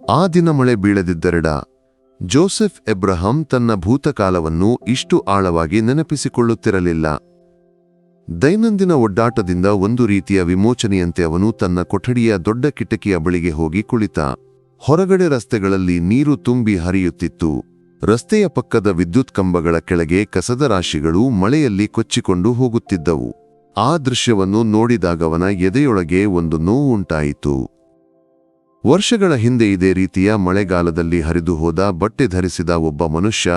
ಆ ದಿನ ಮಳೆ ಬೀಳದಿದ್ದರೆಡ, ಜೋಸೆಫ್ ಎಬ್ರಹಂ ತನ್ನ ಭೂತಕಾಲವನ್ನು ಇಷ್ಟು ಆಳವಾಗಿ ನೆನಪಿಸಿಕೊಳ್ಳುತ್ತಿರಲಿಲ್ಲ. ದೈನಂದಿನ ಒಡ್ಡಾಟದಿಂದ ಒಂದು ರೀತಿಯ ವಿಮೋಚನೆಯಂತೆ ಅವನು ತನ್ನ ಕೊಠಡಿಯ ದೊಡ್ಡ ಕಿಟಕಿಯ ಬಳಿಗೆ ಹೋಗಿ ಕುಳಿತ. ಹೊರಗಡೆ ರಸ್ತೆಗಳಲ್ಲಿ ನೀರು ತುಂಬಿ ಹರಿಯುತ್ತಿತ್ತು. ರಸ್ತೆಯ ಪಕ್ಕದ ವಿದ್ಯುತ್ ಕಂಬಗಳ ಕೆಳಗೆ ಕಸದ ರಾಶಿಗಳು ಮಳೆಯಲ್ಲಿ ಕೊಚ್ಚಿಕೊಂಡು ಹೋಗುತ್ತಿದ್ದವು. ಆ ದೃಶ್ಯವನ್ನು ನೋಡಿದಾಗವನ ಎದೆಯೊಳಗೆ ಒಂದು ನೋವು ಉಂಟಾಯಿತು. ವರ್ಷಗಳ ಹಿಂದೆ ಇದೇ ರೀತಿಯ ಮಳೆಗಾಲದಲ್ಲಿ ಹರಿದು ಹೋದ ಬಟ್ಟೆ ಧರಿಸಿದ ಒಬ್ಬ ಮನುಷ್ಯ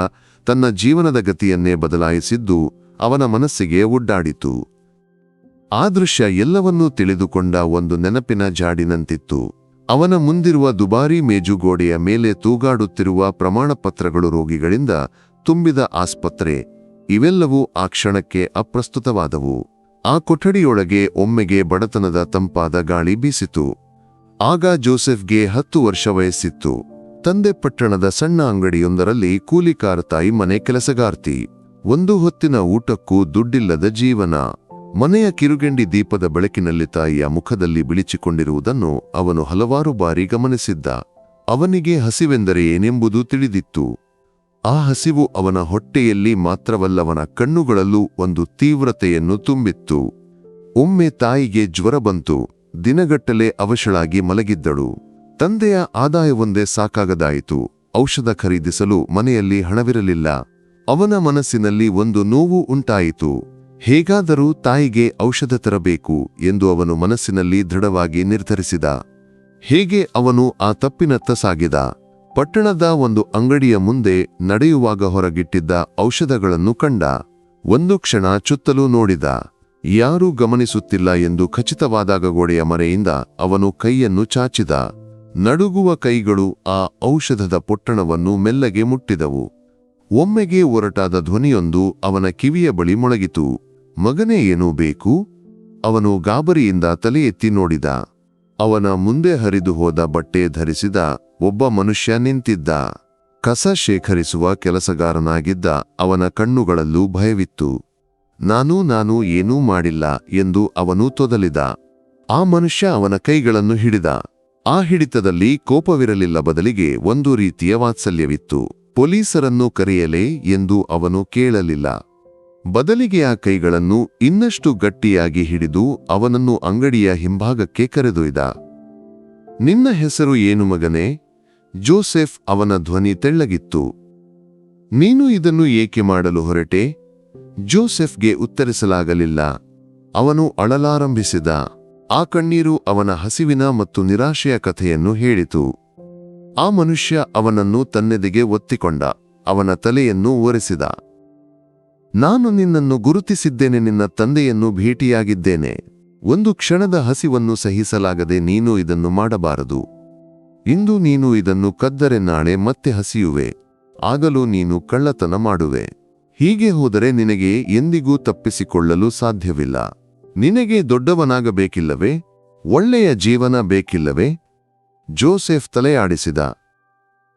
ತನ್ನ ಜೀವನದ ಗತಿಯನ್ನೇ ಬದಲಾಯಿಸಿದ್ದು ಅವನ ಮನಸ್ಸಿಗೆ ಒಡ್ಡಾಡಿತು. ಆ ದೃಶ್ಯ ಎಲ್ಲವನ್ನೂ ತಿಳಿದುಕೊಂಡ ಒಂದು ನೆನಪಿನ ಜಾಡಿನಂತಿತ್ತು. ಅವನ ಮುಂದಿರುವ ದುಬಾರಿ ಮೇಜುಗೋಡೆಯ ಮೇಲೆ ತೂಗಾಡುತ್ತಿರುವ ಪ್ರಮಾಣಪತ್ರಗಳು ರೋಗಿಗಳಿಂದ ತುಂಬಿದ ಆಸ್ಪತ್ರೆ. ಇವೆಲ್ಲವೂ ಆ ಕ್ಷಣಕ್ಕೆ ಅಪ್ರಸ್ತುತವಾದವು. ಆ ಕೊಠಡಿಯೊಳಗೆ ಒಮ್ಮೆಗೆ ಬಡತನದ ತಂಪಾದ ಗಾಳಿ ಬೀಸಿತು. ಆಗ ಜೋಸೆಫ್ಗೆ ಹತ್ತು ವರ್ಷ ವಯಸ್ಸಿತ್ತು. ತಂದೆ ಪಟ್ಟಣದ ಸಣ್ಣ ಅಂಗಡಿಯೊಂದರಲ್ಲಿ ಕೂಲಿಕಾರ ತಾಯಿ ಮನೆ ಕೆಲಸಗಾರ್ತಿ. ಒಂದು ಹೊತ್ತಿನ ಊಟಕ್ಕೂ ದುಡ್ಡಿಲ್ಲದ ಜೀವನ. ಮನೆಯ ಕಿರುಗೆಂಡಿ ದೀಪದ ಬೆಳಕಿನಲ್ಲಿ ತಾಯಿಯ ಮುಖದಲ್ಲಿ ಬಿಳಿಚಿಕೊಂಡಿರುವುದನ್ನು ಅವನು ಹಲವಾರು ಬಾರಿ ಗಮನಿಸಿದ್ದ. ಅವನಿಗೆ ಹಸಿವೆಂದರೆ ಏನೆಂಬುದು ತಿಳಿದಿತ್ತು. ಆ ಹಸಿವು ಅವನ ಹೊಟ್ಟೆಯಲ್ಲಿ ಮಾತ್ರವಲ್ಲವನ ಕಣ್ಣುಗಳಲ್ಲೂ ಒಂದು ತೀವ್ರತೆಯನ್ನು ತುಂಬಿತ್ತು. ಒಮ್ಮೆ ತಾಯಿಗೆ ಜ್ವರ ಬಂತು. ದಿನಗಟ್ಟಲೆ ಅವಶಳಾಗಿ ಮಲಗಿದ್ದಳು. ತಂದೆಯ ಆದಾಯವೊಂದೇ ಸಾಕಾಗದಾಯಿತು. ಔಷಧ ಖರೀದಿಸಲು ಮನೆಯಲ್ಲಿ ಹಣವಿರಲಿಲ್ಲ. ಅವನ ಮನಸ್ಸಿನಲ್ಲಿ ಒಂದು ನೋವು ಉಂಟಾಯಿತು. ಹೇಗಾದರೂ ತಾಯಿಗೆ ಔಷಧ ತರಬೇಕು ಎಂದು ಅವನು ಮನಸ್ಸಿನಲ್ಲಿ ದೃಢವಾಗಿ ನಿರ್ಧರಿಸಿದ. ಹೇಗೆ ಅವನು ಆ ತಪ್ಪಿನತ್ತ ಸಾಗಿದ ಪಟ್ಟಣದ ಒಂದು ಅಂಗಡಿಯ ಮುಂದೆ ನಡೆಯುವಾಗ ಹೊರಗಿಟ್ಟಿದ್ದ ಔಷಧಗಳನ್ನು ಕಂಡ. ಒಂದು ಕ್ಷಣ ಚುತ್ತಲೂ ನೋಡಿದ. ಯಾರೂ ಗಮನಿಸುತ್ತಿಲ್ಲ ಎಂದು ಖಚಿತವಾದಾಗ ಗೋಡೆಯ ಮರೆಯಿಂದ ಅವನು ಕೈಯನ್ನು ಚಾಚಿದ. ನಡುಗುವ ಕೈಗಳು ಆ ಔಷಧದ ಪೊಟ್ಟಣವನ್ನು ಮೆಲ್ಲಗೆ ಮುಟ್ಟಿದವು. ಒಮ್ಮೆಗೆ ಒರಟಾದ ಧ್ವನಿಯೊಂದು ಅವನ ಕಿವಿಯ ಬಳಿ ಮೊಳಗಿತು. ಮಗನೇ, ಏನೂ ಬೇಕು? ಅವನು ಗಾಬರಿಯಿಂದ ತಲೆ ಎತ್ತಿ ನೋಡಿದ. ಅವನ ಮುಂದೆ ಹರಿದು ಹೋದ ಬಟ್ಟೆ ಧರಿಸಿದ ಒಬ್ಬ ಮನುಷ್ಯ ನಿಂತಿದ್ದ. ಕಸ ಶೇಖರಿಸುವ ಕೆಲಸಗಾರನಾಗಿದ್ದ ಅವನ ಕಣ್ಣುಗಳಲ್ಲೂ ಭಯವಿತ್ತು. ನಾನು ನಾನು ಏನೂ ಮಾಡಿಲ್ಲ ಎಂದು ಅವನು ತೊದಲಿದ. ಆ ಮನುಷ್ಯ ಅವನ ಕೈಗಳನ್ನು ಹಿಡಿದ. ಆ ಹಿಡಿತದಲ್ಲಿ ಕೋಪವಿರಲಿಲ್ಲ ಬದಲಿಗೆ ಒಂದು ರೀತಿಯ ವಾತ್ಸಲ್ಯವಿತ್ತು. ಪೊಲೀಸರನ್ನು ಕರೆಯಲೇ ಎಂದು ಅವನು ಕೇಳಲಿಲ್ಲ. ಬದಲಿಗೆ ಆ ಕೈಗಳನ್ನು ಇನ್ನಷ್ಟು ಗಟ್ಟಿಯಾಗಿ ಹಿಡಿದು ಅವನನ್ನು ಅಂಗಡಿಯ ಹಿಂಭಾಗಕ್ಕೆ ಕರೆದೊಯ್ದ. ನಿನ್ನ ಹೆಸರು ಏನು ಮಗನೇ? ಜೋಸೆಫ್ ಅವನ ಧ್ವನಿ ತೆಳ್ಳಗಿತ್ತು. ನೀನು ಇದನ್ನು ಏಕೆ ಮಾಡಲು ಹೊರಟೆ? ಜೋಸೆಫ್ಗೆ ಉತ್ತರಿಸಲಾಗಲಿಲ್ಲ. ಅವನು ಅಳಲಾರಂಭಿಸಿದ. ಆ ಕಣ್ಣೀರು ಅವನ ಹಸಿವಿನ ಮತ್ತು ನಿರಾಶೆಯ ಕಥೆಯನ್ನು ಹೇಳಿತು. ಆ ಮನುಷ್ಯ ಅವನನ್ನು ತನ್ನೆದೆಗೆ ಒತ್ತಿಕೊಂಡ. ಅವನ ತಲೆಯನ್ನು ಒರೆಸಿದ. ನಾನು ನಿನ್ನನ್ನು ಗುರುತಿಸಿದ್ದೇನೆ, ನಿನ್ನ ತಂದೆಯನ್ನು ಭೇಟಿಯಾಗಿದ್ದೇನೆ. ಒಂದು ಕ್ಷಣದ ಹಸಿವನ್ನು ಸಹಿಸಲಾಗದೆ ನೀನು ಇದನ್ನು ಮಾಡಬಾರದು. ಇಂದು ನೀನು ಇದನ್ನು ಕದ್ದರೆ ನಾಳೆ ಮತ್ತೆ ಹಸಿಯುವೆ. ಆಗಲೂ ನೀನು ಕಳ್ಳತನ ಮಾಡುವೆ. ಹೀಗೆ ಹೋದರೆ ನಿನಗೆ ಎಂದಿಗೂ ತಪ್ಪಿಸಿಕೊಳ್ಳಲು ಸಾಧ್ಯವಿಲ್ಲ. ನಿನಗೆ ದೊಡ್ಡವನಾಗಬೇಕಿಲ್ಲವೇ? ಒಳ್ಳೆಯ ಜೀವನ ಬೇಕಿಲ್ಲವೇ? ಜೋಸೆಫ್ ತಲೆಯಾಡಿಸಿದ.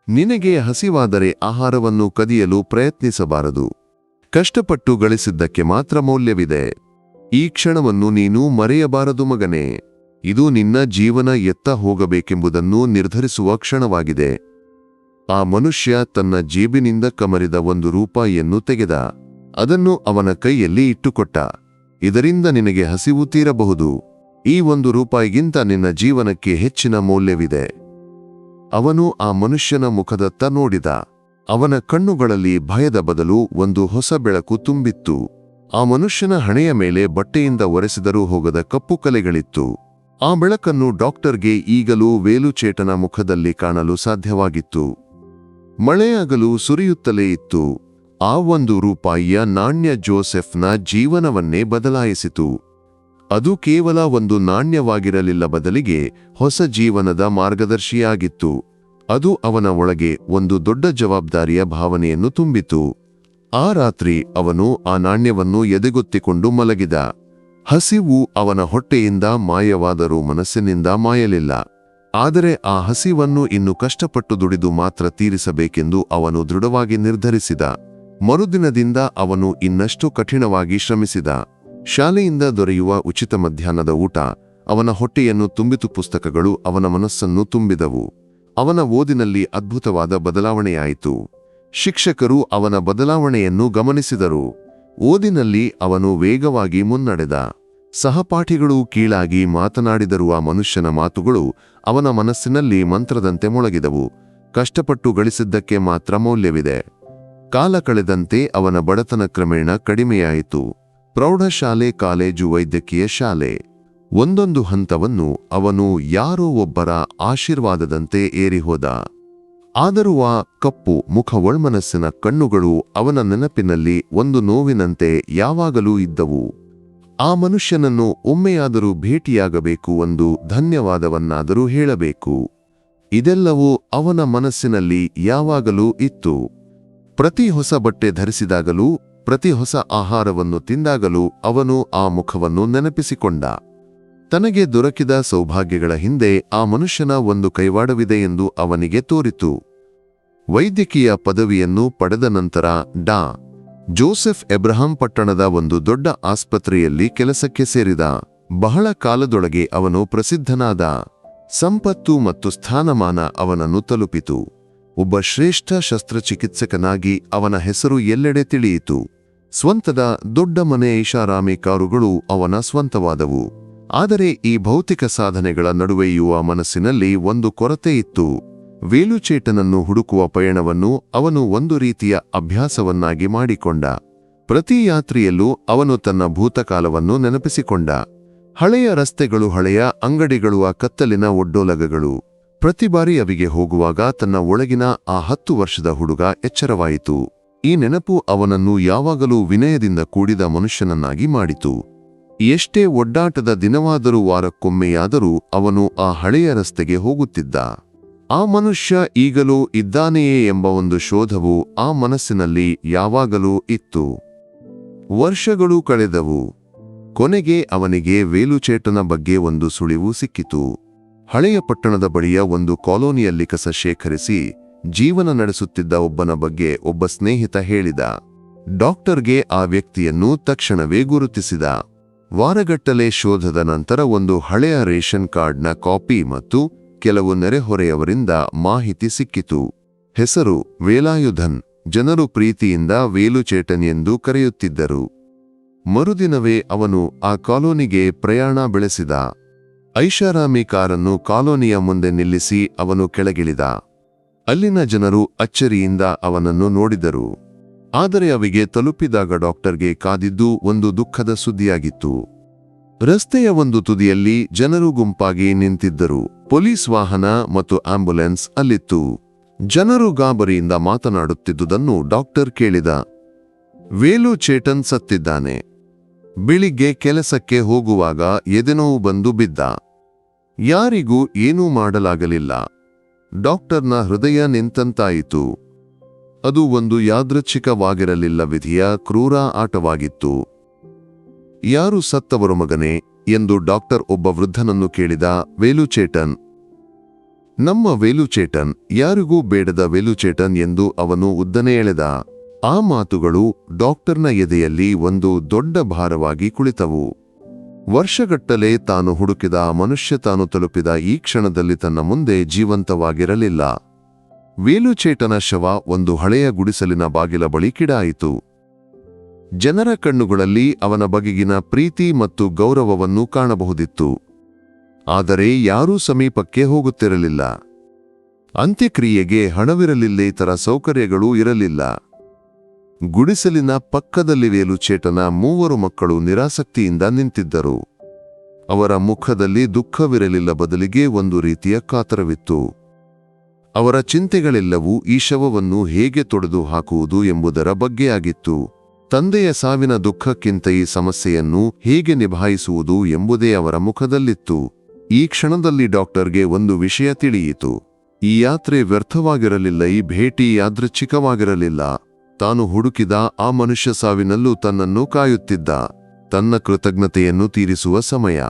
ನಿನಗೆ ಹಸಿವಾದರೆ ಆಹಾರವನ್ನು ಕದಿಯಲು ಪ್ರಯತ್ನಿಸಬಾರದು. ಕಷ್ಟಪಟ್ಟು ಗಳಿಸಿದ್ದಕ್ಕೆ ಮಾತ್ರ ಮೌಲ್ಯವಿದೆ. ಈ ಕ್ಷಣವನ್ನು ನೀನು ಮರೆಯಬಾರದು ಮಗನೇ. ಇದು ನಿನ್ನ ಜೀವನ ಎತ್ತ ಹೋಗಬೇಕೆಂಬುದನ್ನು ನಿರ್ಧರಿಸುವ ಕ್ಷಣವಾಗಿದೆ. ಆ ಮನುಷ್ಯ ತನ್ನ ಜೇಬಿನಿಂದ ಕಮರಿದ ಒಂದು ರೂಪಾಯಿಯನ್ನು ತೆಗೆದ. ಅದನ್ನು ಅವನ ಕೈಯಲ್ಲಿ ಇಟ್ಟುಕೊಟ್ಟ. ಇದರಿಂದ ನಿನಗೆ ಹಸಿವು ತೀರಬಹುದು. ಈ ಒಂದು ರೂಪಾಯಿಗಿಂತ ನಿನ್ನ ಜೀವನಕ್ಕೆ ಹೆಚ್ಚಿನ ಮೌಲ್ಯವಿದೆ. ಅವನು ಆ ಮನುಷ್ಯನ ಮುಖದತ್ತ ನೋಡಿದ. ಅವನ ಕಣ್ಣುಗಳಲ್ಲಿ ಭಯದ ಬದಲು ಒಂದು ಹೊಸ ಬೆಳಕು ತುಂಬಿತ್ತು. ಆ ಮನುಷ್ಯನ ಹಣೆಯ ಮೇಲೆ ಬಟ್ಟೆಯಿಂದ ಒರೆಸಿದರೂ ಹೋಗದ ಕಪ್ಪು ಕಲೆಗಳಿತ್ತು. ಆ ಬೆಳಕನ್ನು ಡಾಕ್ಟರ್ಗೆ ಈಗಲೂ ವೇಲುಚೇಟನ ಮುಖದಲ್ಲಿ ಕಾಣಲು ಸಾಧ್ಯವಾಗಿತ್ತು. ಮಳೆಯಾಗಲು ಸುರಿಯುತ್ತಲೇ ಇತ್ತು. ಆ ಒಂದು ರೂಪಾಯಿಯ ನಾಣ್ಯ ಜೋಸೆಫ್ನ ಜೀವನವನ್ನೇ ಬದಲಾಯಿಸಿತು. ಅದು ಕೇವಲ ಒಂದು ನಾಣ್ಯವಾಗಿರಲಿಲ್ಲ ಬದಲಿಗೆ ಹೊಸ ಜೀವನದ ಮಾರ್ಗದರ್ಶಿಯಾಗಿತ್ತು. ಅದು ಅವನ ಒಳಗೆ ಒಂದು ದೊಡ್ಡ ಜವಾಬ್ದಾರಿಯ ಭಾವನೆಯನ್ನು ತುಂಬಿತು. ಆ ರಾತ್ರಿ ಅವನು ಆ ನಾಣ್ಯವನ್ನು ಎದೆಗೊತ್ತಿಕೊಂಡು ಮಲಗಿದ. ಹಸಿವು ಅವನ ಹೊಟ್ಟೆಯಿಂದ ಮಾಯವಾದರೂ ಮನಸ್ಸಿನಿಂದ ಮಾಯಲಿಲ್ಲ. ಆದರೆ ಆ ಹಸಿವನ್ನು ಇನ್ನು ಕಷ್ಟಪಟ್ಟು ದುಡಿದು ಮಾತ್ರ ತೀರಿಸಬೇಕೆಂದು ಅವನು ದೃಢವಾಗಿ ನಿರ್ಧರಿಸಿದ. ಮರುದಿನದಿಂದ ಅವನು ಇನ್ನಷ್ಟು ಕಠಿಣವಾಗಿ ಶ್ರಮಿಸಿದ. ಶಾಲೆಯಿಂದ ದೊರೆಯುವ ಉಚಿತ ಮಧ್ಯಾಹ್ನದ ಊಟ, ಅವನ ಹೊಟ್ಟೆಯನ್ನು ತುಂಬಿತು ಪುಸ್ತಕಗಳು ಅವನ ಮನಸ್ಸನ್ನು ತುಂಬಿದವು. ಅವನ ಓದಿನಲ್ಲಿ ಅದ್ಭುತವಾದ ಬದಲಾವಣೆಯಾಯಿತು. ಶಿಕ್ಷಕರು ಅವನ ಬದಲಾವಣೆಯನ್ನು ಗಮನಿಸಿದರು. ಓದಿನಲ್ಲಿ ಅವನು ವೇಗವಾಗಿ ಮುನ್ನಡೆದ. ಸಹಪಾಠಿಗಳು ಕೀಳಾಗಿ ಮಾತನಾಡಿದರುವ ಮನುಷ್ಯನ ಮಾತುಗಳು ಅವನ ಮನಸ್ಸಿನಲ್ಲಿ ಮಂತ್ರದಂತೆ ಮೊಳಗಿದವು. ಕಷ್ಟಪಟ್ಟು ಗಳಿಸಿದ್ದಕ್ಕೆ ಮಾತ್ರ ಮೌಲ್ಯವಿದೆ. ಕಾಲ ಕಳೆದಂತೆ ಅವನ ಬಡತನ ಕ್ರಮೇಣ ಕಡಿಮೆಯಾಯಿತು. ಪ್ರೌಢಶಾಲೆ ಕಾಲೇಜು ವೈದ್ಯಕೀಯ ಶಾಲೆ. ಒಂದೊಂದು ಹಂತವನ್ನು ಅವನು ಯಾರೋ ಒಬ್ಬರ ಆಶೀರ್ವಾದದಂತೆ ಏರಿಹೋದ. ಆದರೂ ಆ ಕಪ್ಪು ಮುಖವೊಳ್ಮನಸ್ಸಿನ ಕಣ್ಣುಗಳು ಅವನ ನೆನಪಿನಲ್ಲಿ ಒಂದು ನೋವಿನಂತೆ ಯಾವಾಗಲೂ ಇದ್ದವು. ಆ ಮನುಷ್ಯನನ್ನು ಒಮ್ಮೆಯಾದರೂ ಭೇಟಿಯಾಗಬೇಕು ಒಂದು ಧನ್ಯವಾದವನ್ನಾದರೂ ಹೇಳಬೇಕು. ಇದೆಲ್ಲವೂ ಅವನ ಮನಸ್ಸಿನಲ್ಲಿ ಯಾವಾಗಲೂ ಇತ್ತು. ಪ್ರತಿ ಹೊಸ ಬಟ್ಟೆ ಧರಿಸಿದಾಗಲೂ, ಪ್ರತಿ ಹೊಸ ಆಹಾರವನ್ನು ತಿಂದಾಗಲೂ ಅವನು ಆ ಮುಖವನ್ನು ನೆನಪಿಸಿಕೊಂಡ. ತನಗೆ ದೊರಕಿದ ಸೌಭಾಗ್ಯಗಳ ಹಿಂದೆ ಆ ಮನುಷ್ಯನ ಒಂದು ಕೈವಾಡವಿದೆ ಎಂದು ಅವನಿಗೆ ತೋರಿತು. ವೈದ್ಯಕೀಯ ಪದವಿಯನ್ನು ಪಡೆದ ನಂತರ ಡಾ. ಜೋಸೆಫ್ ಎಬ್ರಹಾಂ ಪಟ್ಟಣದ ಒಂದು ದೊಡ್ಡ ಆಸ್ಪತ್ರೆಯಲ್ಲಿ ಕೆಲಸಕ್ಕೆ ಸೇರಿದ ಬಹಳ ಕಾಲದೊಳಗೆ ಅವನು ಪ್ರಸಿದ್ಧನಾದ ಸಂಪತ್ತು ಮತ್ತು ಸ್ಥಾನಮಾನ ಅವನನ್ನು ತಲುಪಿತು. ಒಬ್ಬ ಶ್ರೇಷ್ಠ ಶಸ್ತ್ರಚಿಕಿತ್ಸಕನಾಗಿ ಅವನ ಹೆಸರು ಎಲ್ಲೆಡೆ ತಿಳಿಯಿತು. ಸ್ವಂತದ ದೊಡ್ಡ ಮನೆ ಐಷಾರಾಮಿ ಕಾರುಗಳು ಅವನ ಸ್ವಂತವಾದವು. ಆದರೆ ಈ ಭೌತಿಕ ಸಾಧನೆಗಳ ನಡುವೆಯುವ ಮನಸ್ಸಿನಲ್ಲಿ ಒಂದು ಕೊರತೆ ಇತ್ತು. ವೇಲುಚೇಟನನ್ನು ಹುಡುಕುವ ಪಯಣವನ್ನು ಅವನು ಒಂದು ರೀತಿಯ ಅಭ್ಯಾಸವನ್ನಾಗಿ ಮಾಡಿಕೊಂಡ. ಪ್ರತಿ ಯಾತ್ರೆಯಲ್ಲೂ ಅವನು ತನ್ನ ಭೂತಕಾಲವನ್ನು ನೆನಪಿಸಿಕೊಂಡ. ಹಳೆಯ ರಸ್ತೆಗಳು ಹಳೆಯ ಅಂಗಡಿಗಳು ಆ ಕತ್ತಲಿನ ಒಡ್ಡೋಲಗಗಳು. ಪ್ರತಿ ಬಾರಿ ಅವಿಗೆ ಹೋಗುವಾಗ ತನ್ನ ಒಳಗಿನ ಆ ಹತ್ತು ವರ್ಷದ ಹುಡುಗ ಎಚ್ಚರವಾಯಿತು. ಈ ನೆನಪು ಅವನನ್ನು ಯಾವಾಗಲೂ ವಿನಯದಿಂದ ಕೂಡಿದ ಮನುಷ್ಯನನ್ನಾಗಿ ಮಾಡಿತು. ಎಷ್ಟೇ ಒಡ್ಡಾಟದ ದಿನವಾದರೂ ವಾರಕ್ಕೊಮ್ಮೆಯಾದರೂ ಅವನು ಆ ಹಳೆಯ ರಸ್ತೆಗೆ ಹೋಗುತ್ತಿದ್ದ. ಆ ಮನುಷ್ಯ ಈಗಲೂ ಇದ್ದಾನೆಯೇ ಎಂಬ ಒಂದು ಶೋಧವು ಆ ಮನಸ್ಸಿನಲ್ಲಿ ಯಾವಾಗಲೂ ಇತ್ತು. ವರ್ಷಗಳು ಕಳೆದವು. ಕೊನೆಗೆ ಅವನಿಗೆ ವೇಲುಚೇಟನ ಬಗ್ಗೆ ಒಂದು ಸುಳಿವು ಸಿಕ್ಕಿತು. ಹಳೆಯ ಪಟ್ಟಣದ ಬಳಿಯ ಒಂದು ಕಾಲೋನಿಯಲ್ಲಿ ಕಸ ಶೇಖರಿಸಿ ಜೀವನ ನಡೆಸುತ್ತಿದ್ದ ಒಬ್ಬನ ಬಗ್ಗೆ ಒಬ್ಬ ಸ್ನೇಹಿತ ಹೇಳಿದ. ಡಾಕ್ಟರ್ಗೆ ಆ ವ್ಯಕ್ತಿಯನ್ನು ತಕ್ಷಣವೇ ಗುರುತಿಸಿದ. ವಾರಗಟ್ಟಲೆ ಶೋಧದ ನಂತರ ಒಂದು ಹಳೆಯ ರೇಷನ್ ಕಾರ್ಡ್ನ ಕಾಪಿ ಮತ್ತು ಕೆಲವು ನೆರೆಹೊರೆಯವರಿಂದ ಮಾಹಿತಿ ಸಿಕ್ಕಿತು. ಹೆಸರು ವೇಲಾಯುಧನ್. ಜನರು ಪ್ರೀತಿಯಿಂದ ವೇಲುಚೇಟನ್ ಎಂದು ಕರೆಯುತ್ತಿದ್ದರು. ಮರುದಿನವೇ ಅವನು ಆ ಕಾಲೋನಿಗೆ ಪ್ರಯಾಣ ಬೆಳೆಸಿದ. ಐಷಾರಾಮಿ ಕಾರನ್ನು ಕಾಲೋನಿಯ ಮುಂದೆ ನಿಲ್ಲಿಸಿ ಅವನು ಕೆಳಗಿಳಿದ. ಅಲ್ಲಿನ ಜನರು ಅಚ್ಚರಿಯಿಂದ ಅವನನ್ನು ನೋಡಿದರು. ಆದರೆ ಅವಿಗೆ ತಲುಪಿದಾಗ ಡಾಕ್ಟರ್ಗೆ ಕಾದಿದ್ದು ಒಂದು ದುಃಖದ ಸುದ್ದಿಯಾಗಿತ್ತು. ರಸ್ತೆಯ ಒಂದು ತುದಿಯಲ್ಲಿ ಜನರು ಗುಂಪಾಗಿ ನಿಂತಿದ್ದರು. ಪೊಲೀಸ್ ವಾಹನ ಮತ್ತು ಆಂಬ್ಯುಲೆನ್ಸ್ ಅಲ್ಲಿತ್ತು. ಜನರು ಗಾಬರಿಯಿಂದ ಮಾತನಾಡುತ್ತಿದ್ದುದನ್ನು ಡಾಕ್ಟರ್ ಕೇಳಿದ. ವೇಲು ಚೇಟನ್ ಸತ್ತಿದ್ದಾನೆ. ಬೆಳಿಗ್ಗೆ ಕೆಲಸಕ್ಕೆ ಹೋಗುವಾಗ ಎದೆನೋವು ಬಂದು ಬಿದ್ದ. ಯಾರಿಗೂ ಏನೂ ಮಾಡಲಾಗಲಿಲ್ಲ. ಡಾಕ್ಟರ್ನ ಹೃದಯ ನಿಂತಂತಾಯಿತು. ಅದು ಒಂದು ಯಾದೃಚ್ಛಿಕವಾಗಿರಲಿಲ್ಲ ವಿಧಿಯ ಕ್ರೂರ ಆಟವಾಗಿತ್ತು. ಯಾರು ಸತ್ತವರು ಮಗನೇ ಎಂದು ಡಾಕ್ಟರ್ ಒಬ್ಬ ವೃದ್ಧನನ್ನು ಕೇಳಿದ ವೇಲುಚೇಟನ್ ನಮ್ಮ ವೇಲುಚೇಟನ್ ಯಾರಿಗೂ ಬೇಡದ ವೇಲುಚೇಟನ್ ಎಂದು ಅವನು ಉದ್ದನೆ ಎಳೆದ. ಆ ಮಾತುಗಳು ಡಾಕ್ಟರ್ನ ಎದೆಯಲ್ಲಿ ಒಂದು ದೊಡ್ಡ ಭಾರವಾಗಿ ಕುಳಿತವು. ವರ್ಷಗಟ್ಟಲೆ ತಾನು ಹುಡುಕಿದ, ಮನುಷ್ಯ ತಾನು ತಲುಪಿದ ಈ ಕ್ಷಣದಲ್ಲಿ ತನ್ನ ಮುಂದೆ ಜೀವಂತವಾಗಿರಲಿಲ್ಲ. ವೇಲುಚೇಟನ ಶವ ಒಂದು ಹಳೆಯ ಗುಡಿಸಲಿನ ಬಾಗಿಲ ಬಳಿ ಕಿಡಾಯಿತು. ಜನರ ಕಣ್ಣುಗಳಲ್ಲಿ ಅವನ ಬಗೆಗಿನ ಪ್ರೀತಿ ಮತ್ತು ಗೌರವವನ್ನು ಕಾಣಬಹುದಿತ್ತು. ಆದರೆ ಯಾರೂ ಸಮೀಪಕ್ಕೆ ಹೋಗುತ್ತಿರಲಿಲ್ಲ. ಅಂತ್ಯಕ್ರಿಯೆಗೆ ಹಣವಿರಲಿಲ್ಲ, ಇತರ ಸೌಕರ್ಯಗಳೂ ಇರಲಿಲ್ಲ. ಗುಡಿಸಲಿನ ಪಕ್ಕದಲ್ಲಿ ವೇಲುಚೇಟನ ಮೂವರು ಮಕ್ಕಳು ನಿರಾಸಕ್ತಿಯಿಂದ ನಿಂತಿದ್ದರು. ಅವರ ಮುಖದಲ್ಲಿ ದುಃಖವಿರಲಿಲ್ಲ ಬದಲಿಗೆ ಒಂದು ರೀತಿಯ ಕಾತರವಿತ್ತು. ಅವರ ಚಿಂತೆಗಳೆಲ್ಲವೂ ಈ ಶವವನ್ನು ಹೇಗೆ ತೊಡೆದು ಹಾಕುವುದು ಎಂಬುದರ ಬಗ್ಗೆಯಾಗಿತ್ತು. ತಂದೆಯ ಸಾವಿನ ದುಃಖಕ್ಕಿಂತ ಈ ಸಮಸ್ಯೆಯನ್ನು ಹೇಗೆ ನಿಭಾಯಿಸುವುದು ಎಂಬುದೇ ಅವರ ಮುಖದಲ್ಲಿತ್ತು. ಈ ಕ್ಷಣದಲ್ಲಿ ಡಾಕ್ಟರ್ಗೆ ಒಂದು ವಿಷಯ ತಿಳಿಯಿತು. ಈ ಯಾತ್ರೆ ವ್ಯರ್ಥವಾಗಿರಲಿಲ್ಲ, ಈ ಭೇಟಿ ಯಾದೃಚ್ಛಿಕವಾಗಿರಲಿಲ್ಲ. ತಾನು ಹುಡುಕಿದ ಆ ಮನುಷ್ಯ ಸಾವಿನಲ್ಲೂ ತನ್ನನ್ನು ಕಾಯುತ್ತಿದ್ದ. ತನ್ನ ಕೃತಜ್ಞತೆಯನ್ನು ತೀರಿಸುವ ಸಮಯ.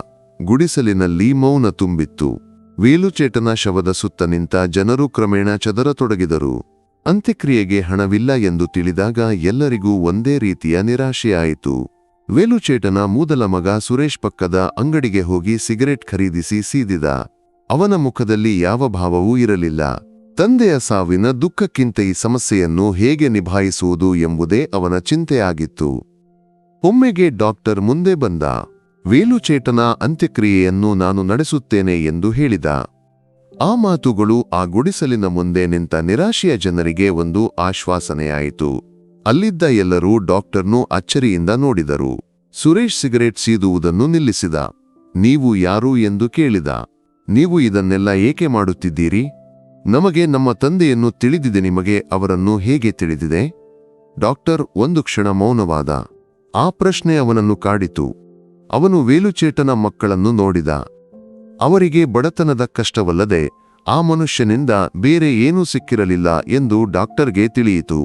ಗುಡಿಸಲಿನಲ್ಲಿ ಮೌನ ತುಂಬಿತ್ತು. ವೇಲುಚೇಟನ ಶವದ ಸುತ್ತ ನಿಂತ ಜನರು ಕ್ರಮೇಣ ಚದರತೊಡಗಿದರು. ಅಂತ್ಯಕ್ರಿಯೆಗೆ ಹಣವಿಲ್ಲ ಎಂದು ತಿಳಿದಾಗ ಎಲ್ಲರಿಗೂ ಒಂದೇ ರೀತಿಯ ನಿರಾಶೆಯಾಯಿತು. ವೇಲುಚೇಟನ ಮೂದಲ ಮಗ ಸುರೇಶ್ ಪಕ್ಕದ ಅಂಗಡಿಗೆ ಹೋಗಿ ಸಿಗರೆಟ್ ಖರೀದಿಸಿ ಸೀದಿದ. ಅವನ ಮುಖದಲ್ಲಿ ಯಾವ ಭಾವವೂ ಇರಲಿಲ್ಲ. ತಂದೆಯ ಸಾವಿನ ದುಃಖಕ್ಕಿಂತ ಈ ಸಮಸ್ಯೆಯನ್ನು ಹೇಗೆ ನಿಭಾಯಿಸುವುದು ಎಂಬುದೇ ಅವನ ಚಿಂತೆಯಾಗಿತ್ತು. ಒಮ್ಮೆಗೆ ಡಾಕ್ಟರ್ ಮುಂದೆ ಬಂದ. ವೇಲುಚೇಟನ ಅಂತ್ಯಕ್ರಿಯೆಯನ್ನು ನಾನು ನಡೆಸುತ್ತೇನೆ ಎಂದು ಹೇಳಿದ. ಆ ಮಾತುಗಳು ಆ ಗುಡಿಸಲಿನ ಮುಂದೆ ನಿಂತ ನಿರಾಶೆಯ ಜನರಿಗೆ ಒಂದು ಆಶ್ವಾಸನೆಯಾಯಿತು. ಅಲ್ಲಿದ್ದ ಎಲ್ಲರೂ ಡಾಕ್ಟರ್ನು ಅಚ್ಚರಿಯಿಂದ ನೋಡಿದರು. ಸುರೇಶ್ ಸಿಗರೇಟ್ ಸೀದುವುದನ್ನು ನಿಲ್ಲಿಸಿದ. ನೀವು ಯಾರು ಎಂದು ಕೇಳಿದ. ನೀವು ಇದನ್ನೆಲ್ಲ ಏಕೆ ಮಾಡುತ್ತಿದ್ದೀರಿ? ನಮಗೆ ನಮ್ಮ ತಂದೆಯನ್ನು ತಿಳಿದಿದೆ ನಿಮಗೆ ಅವರನ್ನು ಹೇಗೆ ತಿಳಿದಿದೆ? ಡಾಕ್ಟರ್ ಒಂದು ಕ್ಷಣ ಮೌನವಾದ. ಆ ಪ್ರಶ್ನೆ ಅವನನ್ನು ಕಾಡಿತು. ಅವನು ವೇಲುಚೇಟನ ಮಕ್ಕಳನ್ನು ನೋಡಿದ. ಅವರಿಗೆ ಬಡತನದ ಕಷ್ಟವಲ್ಲದೆ ಆ ಮನುಷ್ಯನಿಂದ ಬೇರೆ ಏನೂ ಸಿಕ್ಕಿರಲಿಲ್ಲ ಎಂದು ಡಾಕ್ಟರ್ಗೆ ತಿಳಿಯಿತು.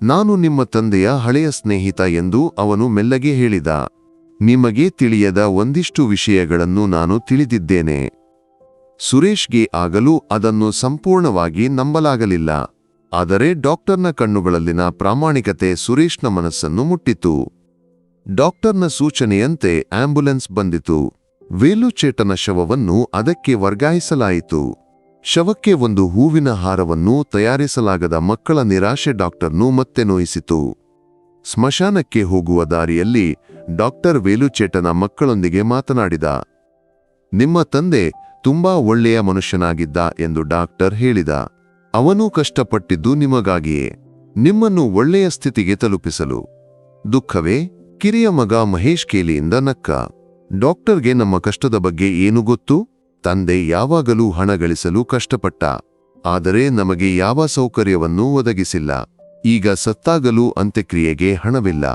ನಾನು ನಿಮ್ಮ ತಂದೆಯ ಹಳೆಯ ಸ್ನೇಹಿತ ಎಂದು ಅವನು ಮೆಲ್ಲಗೆ ಹೇಳಿದ. ನಿಮಗೆ ತಿಳಿಯದ ಒಂದಿಷ್ಟು ವಿಷಯಗಳನ್ನು ನಾನು ತಿಳಿದಿದ್ದೇನೆ. ಸುರೇಶ್ಗೆ ಆಗಲೂ ಅದನ್ನು ಸಂಪೂರ್ಣವಾಗಿ ನಂಬಲಾಗಲಿಲ್ಲ. ಆದರೆ ಡಾಕ್ಟರ್ನ ಕಣ್ಣುಗಳಲ್ಲಿನ ಪ್ರಾಮಾಣಿಕತೆ ಸುರೇಶ್ನ ಮನಸ್ಸನ್ನು ಮುಟ್ಟಿತು. ಡಾಕ್ಟರ್ನ ಸೂಚನೆಯಂತೆ ಆಂಬ್ಯುಲೆನ್ಸ್ ಬಂದಿತು. ವೇಲುಚೇಟನ ಶವವನ್ನು ಅದಕ್ಕೆ ವರ್ಗಾಯಿಸಲಾಯಿತು. ಶವಕ್ಕೆ ಒಂದು ಹೂವಿನ ಹಾರವನ್ನು ತಯಾರಿಸಲಾಗದ ಮಕ್ಕಳ ನಿರಾಶೆ ಡಾಕ್ಟರ್ನು ಮತ್ತೆ ನೋಯಿಸಿತು. ಸ್ಮಶಾನಕ್ಕೆ ಹೋಗುವ ದಾರಿಯಲ್ಲಿ ಡಾಕ್ಟರ್ ವೇಲುಚೇಟನ ಮಕ್ಕಳೊಂದಿಗೆ ಮಾತನಾಡಿದ. ನಿಮ್ಮ ತಂದೆ ತುಂಬಾ ಒಳ್ಳೆಯ ಮನುಷ್ಯನಾಗಿದ್ದ ಎಂದು ಡಾಕ್ಟರ್ ಹೇಳಿದ. ಅವನೂ ಕಷ್ಟಪಟ್ಟಿದ್ದು ನಿಮಗಾಗಿಯೇ. ನಿಮ್ಮನ್ನು ಒಳ್ಳೆಯ ಸ್ಥಿತಿಗೆ ತಲುಪಿಸಲು. ದುಃಖವೇ? ಕಿರಿಯ ಮಗ ಮಹೇಶ್ ಕೇಲಿಯಿಂದ ನಕ್ಕ. ಡಾಕ್ಟರ್ಗೆ ನಮ್ಮ ಕಷ್ಟದ ಬಗ್ಗೆ ಏನು ಗೊತ್ತು? ತಂದೆ ಯಾವಾಗಲೂ ಹಣ ಗಳಿಸಲು ಕಷ್ಟಪಟ್ಟ. ಆದರೆ ನಮಗೆ ಯಾವ ಸೌಕರ್ಯವನ್ನೂ ಒದಗಿಸಿಲ್ಲ. ಈಗ ಸತ್ತಾಗಲೂ ಅಂತ್ಯಕ್ರಿಯೆಗೆ ಹಣವಿಲ್ಲ.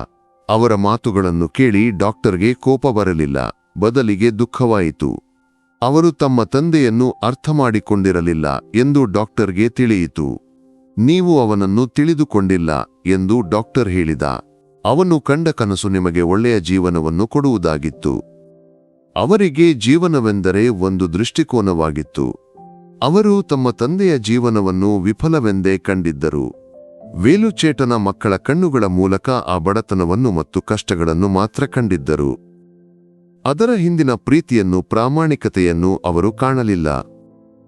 ಅವರ ಮಾತುಗಳನ್ನು ಕೇಳಿ ಡಾಕ್ಟರ್ಗೆ ಕೋಪ ಬರಲಿಲ್ಲ. ಬದಲಿಗೆ ದುಃಖವಾಯಿತು. ಅವರು ತಮ್ಮ ತಂದೆಯನ್ನು ಅರ್ಥ ಮಾಡಿಕೊಂಡಿರಲಿಲ್ಲ ಎಂದು ಡಾಕ್ಟರ್ಗೆ ತಿಳಿಯಿತು. ನೀವು ಅವನನ್ನು ತಿಳಿದುಕೊಂಡಿಲ್ಲ ಎಂದು ಡಾಕ್ಟರ್ ಹೇಳಿದ. ಅವನು ಕಂಡ ಕನಸು ನಿಮಗೆ ಒಳ್ಳೆಯ ಜೀವನವನ್ನು ಕೊಡುವುದಾಗಿತ್ತು. ಅವರಿಗೆ ಜೀವನವೆಂದರೆ ಒಂದು ದೃಷ್ಟಿಕೋನವಾಗಿತ್ತು. ಅವರು ತಮ್ಮ ತಂದೆಯ ಜೀವನವನ್ನು ವಿಫಲವೆಂದೇ ಕಂಡಿದ್ದರು. ವೇಲುಚೇಟನ ಮಕ್ಕಳ ಕಣ್ಣುಗಳ ಮೂಲಕ ಆ ಬಡತನವನ್ನು ಮತ್ತು ಕಷ್ಟಗಳನ್ನು ಮಾತ್ರ ಕಂಡಿದ್ದರು. ಅದರ ಹಿಂದಿನ ಪ್ರೀತಿಯನ್ನು ಪ್ರಾಮಾಣಿಕತೆಯನ್ನು ಅವರು ಕಾಣಲಿಲ್ಲ.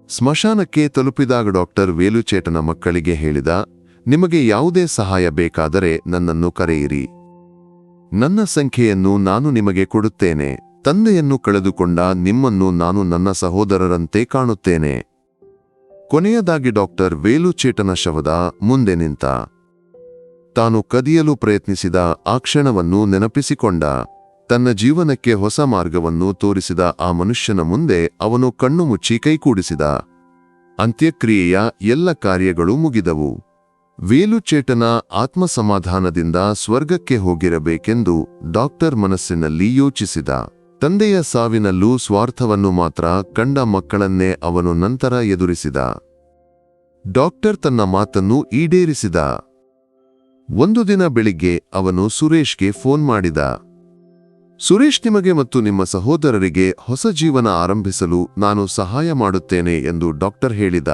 ಸ್ಮಶಾನಕ್ಕೆ ತಲುಪಿದಾಗ ಡಾಕ್ಟರ್ ವೇಲುಚೇಟನ ಮಕ್ಕಳಿಗೆ ಹೇಳಿದ, ನಿಮಗೆ ಯಾವುದೇ ಸಹಾಯ ಬೇಕಾದರೆ ನನ್ನನ್ನು ಕರೆಯಿರಿ. ನನ್ನ ಸಂಖ್ಯೆಯನ್ನು ನಾನು ನಿಮಗೆ ಕೊಡುತ್ತೇನೆ. ತಂದೆಯನ್ನು ಕಳೆದುಕೊಂಡ ನಿಮ್ಮನ್ನು ನಾನು ನನ್ನ ಸಹೋದರರಂತೆ ಕಾಣುತ್ತೇನೆ. ಕೊನೆಯದಾಗಿ ಡಾಕ್ಟರ್ ವೇಲುಚೇಟನ ಶವದ ಮುಂದೆ ನಿಂತ. ತಾನು ಕದಿಯಲು ಪ್ರಯತ್ನಿಸಿದ ಆ ಕ್ಷಣವನ್ನು ನೆನಪಿಸಿಕೊಂಡ. ತನ್ನ ಜೀವನಕ್ಕೆ ಹೊಸ ಮಾರ್ಗವನ್ನು ತೋರಿಸಿದ ಆ ಮನುಷ್ಯನ ಮುಂದೆ ಅವನು ಕಣ್ಣು ಮುಚ್ಚಿ ಕೈಕೂಡಿಸಿದ. ಅಂತ್ಯಕ್ರಿಯೆಯ ಎಲ್ಲ ಕಾರ್ಯಗಳು ಮುಗಿದವು. ವೇಲುಚೇಟನ ಆತ್ಮಸಮಾಧಾನದಿಂದ ಸ್ವರ್ಗಕ್ಕೆ ಹೋಗಿರಬೇಕೆಂದು ಡಾಕ್ಟರ್ ಮನಸ್ಸಿನಲ್ಲಿ ಯೋಚಿಸಿದ. ತಂದೆಯ ಸಾವಿನಲ್ಲೂ ಸ್ವಾರ್ಥವನ್ನು ಮಾತ್ರ ಕಂಡ ಮಕ್ಕಳನ್ನೇ ಅವನು ನಂತರ ಎದುರಿಸಿದ. ಡಾಕ್ಟರ್ ತನ್ನ ಮಾತನ್ನು ಈಡೇರಿಸಿದ. ಒಂದು ದಿನ ಬೆಳಿಗ್ಗೆ ಅವನು ಸುರೇಶ್ಗೆ ಫೋನ್ ಮಾಡಿದ. ಸುರೇಶ್ ನಿಮಗೆ ಮತ್ತು ನಿಮ್ಮ ಸಹೋದರರಿಗೆ ಹೊಸ ಜೀವನ ಆರಂಭಿಸಲು ನಾನು ಸಹಾಯ ಮಾಡುತ್ತೇನೆ ಎಂದು ಡಾಕ್ಟರ್ ಹೇಳಿದ.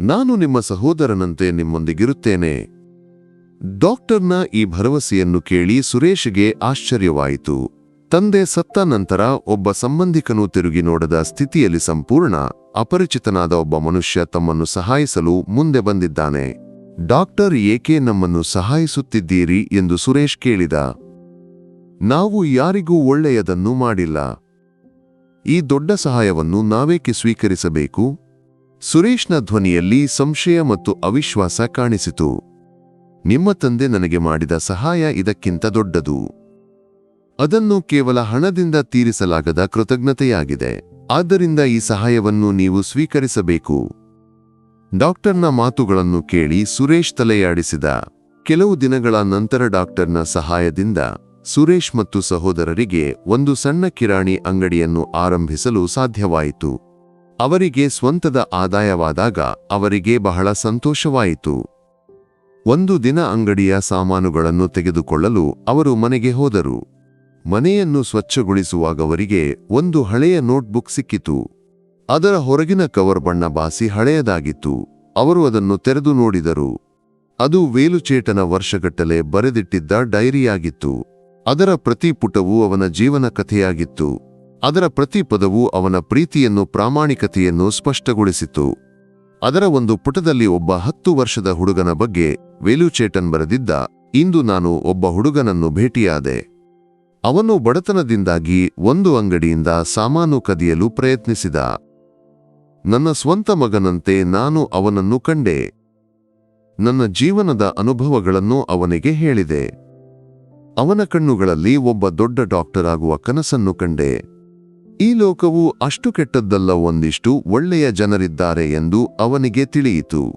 ನಾನು ನಿಮ್ಮ ಸಹೋದರನಂತೆ ನಿಮ್ಮೊಂದಿಗಿರುತ್ತೇನೆ. ಡಾಕ್ಟರ್ನ ಈ ಭರವಸೆಯನ್ನು ಕೇಳಿ ಸುರೇಶ್ಗೆ ಆಶ್ಚರ್ಯವಾಯಿತು. ತಂದೆ ಸತ್ತ ನಂತರ ಒಬ್ಬ ಸಂಬಂಧಿಕನು ತಿರುಗಿ ನೋಡದ ಸ್ಥಿತಿಯಲ್ಲಿ ಸಂಪೂರ್ಣ, ಅಪರಿಚಿತನಾದ ಒಬ್ಬ ಮನುಷ್ಯ ತಮ್ಮನ್ನು ಸಹಾಯಿಸಲು ಮುಂದೆ ಬಂದಿದ್ದಾನೆ. ಡಾಕ್ಟರ್ ಏಕೆ ನಮ್ಮನ್ನು ಸಹಾಯಿಸುತ್ತಿದ್ದೀರಿ ಎಂದು ಸುರೇಶ್ ಕೇಳಿದ. ನಾವು ಯಾರಿಗೂ ಒಳ್ಳೆಯದನ್ನು ಮಾಡಿಲ್ಲ. ಈ ದೊಡ್ಡ ಸಹಾಯವನ್ನು ನಾವೇಕೆ ಸ್ವೀಕರಿಸಬೇಕು? ಸುರೇಶ್ನ ಧ್ವನಿಯಲ್ಲಿ ಸಂಶಯ ಮತ್ತು ಅವಿಶ್ವಾಸ ಕಾಣಿಸಿತು. ನಿಮ್ಮ ತಂದೆ ನನಗೆ ಮಾಡಿದ ಸಹಾಯ ಇದಕ್ಕಿಂತ ದೊಡ್ಡದು. ಅದನ್ನು ಕೇವಲ ಹಣದಿಂದ ತೀರಿಸಲಾಗದ ಕೃತಜ್ಞತೆಯಾಗಿದೆ. ಆದ್ದರಿಂದ ಈ ಸಹಾಯವನ್ನು ನೀವು ಸ್ವೀಕರಿಸಬೇಕು. ಡಾಕ್ಟರ್ನ ಮಾತುಗಳನ್ನು ಕೇಳಿ ಸುರೇಶ್ ತಲೆಯಾಡಿಸಿದ. ಕೆಲವು ದಿನಗಳ ನಂತರ ಡಾಕ್ಟರ್ನ ಸಹಾಯದಿಂದ ಸುರೇಶ್ ಮತ್ತು ಸಹೋದರರಿಗೆ ಒಂದು ಸಣ್ಣ ಕಿರಾಣಿ ಅಂಗಡಿಯನ್ನು ಆರಂಭಿಸಲು ಸಾಧ್ಯವಾಯಿತು. ಅವರಿಗೆ ಸ್ವಂತದ ಆದಾಯವಾದಾಗ ಅವರಿಗೆ ಬಹಳ ಸಂತೋಷವಾಯಿತು. ಒಂದು ದಿನ ಅಂಗಡಿಯ ಸಾಮಾನುಗಳನ್ನು ತೆಗೆದುಕೊಳ್ಳಲು ಅವರು ಮನೆಗೆ ಹೋದರು. ಮನೆಯನ್ನು ಸ್ವಚ್ಛಗೊಳಿಸುವಾಗ ಅವರಿಗೆ ಒಂದು ಹಳೆಯ ನೋಟ್ಬುಕ್ ಸಿಕ್ಕಿತು. ಅದರ ಹೊರಗಿನ ಕವರ್ ಬಣ್ಣ ಬಾಸಿ ಹಳೆಯದಾಗಿತ್ತು. ಅವರು ಅದನ್ನು ತೆರೆದು ನೋಡಿದರು. ಅದು ವೇಲುಚೇಟನ ವರ್ಷಗಟ್ಟಲೆ ಬರೆದಿಟ್ಟಿದ್ದ ಡೈರಿಯಾಗಿತ್ತು. ಅದರ ಪ್ರತಿ ಪುಟವೂ ಅವನ ಜೀವನ ಕಥೆಯಾಗಿತ್ತು. ಅದರ ಪ್ರತಿ ಪದವು ಅವನ ಪ್ರೀತಿಯನ್ನು ಪ್ರಾಮಾಣಿಕತೆಯನ್ನು ಸ್ಪಷ್ಟಗೊಳಿಸಿತು. ಅದರ ಒಂದು ಪುಟದಲ್ಲಿ ಒಬ್ಬ ಹತ್ತು ವರ್ಷದ ಹುಡುಗನ ಬಗ್ಗೆ ವೇಲುಚೇಟನ್ ಬರೆದಿದ್ದ, ಇಂದು ನಾನು ಒಬ್ಬ ಹುಡುಗನನ್ನು ಭೇಟಿಯಾದೆ. ಅವನು ಬಡತನದಿಂದಾಗಿ ಒಂದು ಅಂಗಡಿಯಿಂದ ಸಾಮಾನು ಕದಿಯಲು ಪ್ರಯತ್ನಿಸಿದ. ನನ್ನ ಸ್ವಂತ ಮಗನಂತೆ ನಾನು ಅವನನ್ನು ಕಂಡೆ. ನನ್ನ ಜೀವನದ ಅನುಭವಗಳನ್ನು ಅವನಿಗೆ ಹೇಳಿದೆ. ಅವನ ಕಣ್ಣುಗಳಲ್ಲಿ ಒಬ್ಬ ದೊಡ್ಡ ಡಾಕ್ಟರ್ ಆಗುವ ಕನಸನ್ನು ಕಂಡೆ. ಈ ಲೋಕವು ಅಷ್ಟು ಕೆಟ್ಟದ್ದಲ್ಲ, ಒಂದಿಷ್ಟು ಒಳ್ಳೆಯ ಜನರಿದ್ದಾರೆ ಎಂದು ಅವನಿಗೆ ತಿಳಿಯಿತು.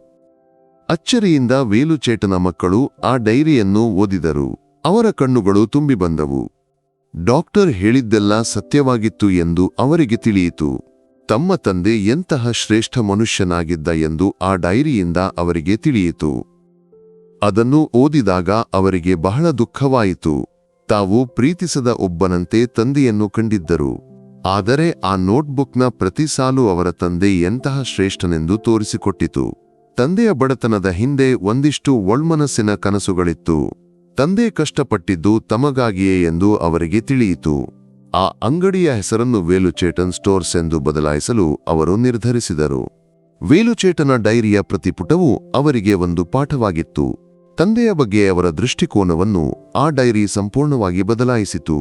ಅಚ್ಚರಿಯಿಂದ ವೇಲುಚೇಟನ ಮಕ್ಕಳು ಆ ಡೈರಿಯನ್ನು ಓದಿದರು. ಅವರ ಕಣ್ಣುಗಳು ತುಂಬಿ ಬಂದವು. ಡಾಕ್ಟರ್ ಹೇಳಿದ್ದೆಲ್ಲ ಸತ್ಯವಾಗಿತ್ತು ಎಂದು ಅವರಿಗೆ ತಿಳಿಯಿತು. ತಮ್ಮ ತಂದೆ ಎಂತಹ ಶ್ರೇಷ್ಠ ಮನುಷ್ಯನಾಗಿದ್ದ ಎಂದು ಆ ಡೈರಿಯಿಂದ ಅವರಿಗೆ ತಿಳಿಯಿತು. ಅದನ್ನು ಓದಿದಾಗ ಅವರಿಗೆ ಬಹಳ ದುಃಖವಾಯಿತು. ತಾವು ಪ್ರೀತಿಸದ ಒಬ್ಬನಂತೆ ತಂದೆಯನ್ನು ಕಂಡಿದ್ದರು. ಆದರೆ ಆ ನೋಟ್ಬುಕ್ನ ಪ್ರತಿ ಸಾಲು ಅವರ ತಂದೆ ಎಂತಹ ಶ್ರೇಷ್ಠನೆಂದು ತೋರಿಸಿಕೊಟ್ಟಿತು. ತಂದೆಯ ಬಡತನದ ಹಿಂದೆ ಒಂದಿಷ್ಟು ಒಳ್ಮನಸ್ಸಿನ ಕನಸುಗಳಿತ್ತು. ತಂದೆ ಕಷ್ಟಪಟ್ಟಿದ್ದು ತಮಗಾಗಿಯೇ ಎಂದು ಅವರಿಗೆ ತಿಳಿಯಿತು. ಆ ಅಂಗಡಿಯ ಹೆಸರನ್ನು ವೇಲುಚೇಟನ್ ಸ್ಟೋರ್ಸ್ ಎಂದು ಬದಲಾಯಿಸಲು ಅವರು ನಿರ್ಧರಿಸಿದರು. ವೇಲುಚೇಟನ ಡೈರಿಯ ಪ್ರತಿಪುಟವು ಅವರಿಗೆ ಒಂದು ಪಾಠವಾಗಿತ್ತು. ತಂದೆಯ ಬಗ್ಗೆ ಅವರ ದೃಷ್ಟಿಕೋನವನ್ನು ಆ ಡೈರಿ ಸಂಪೂರ್ಣವಾಗಿ ಬದಲಾಯಿಸಿತು.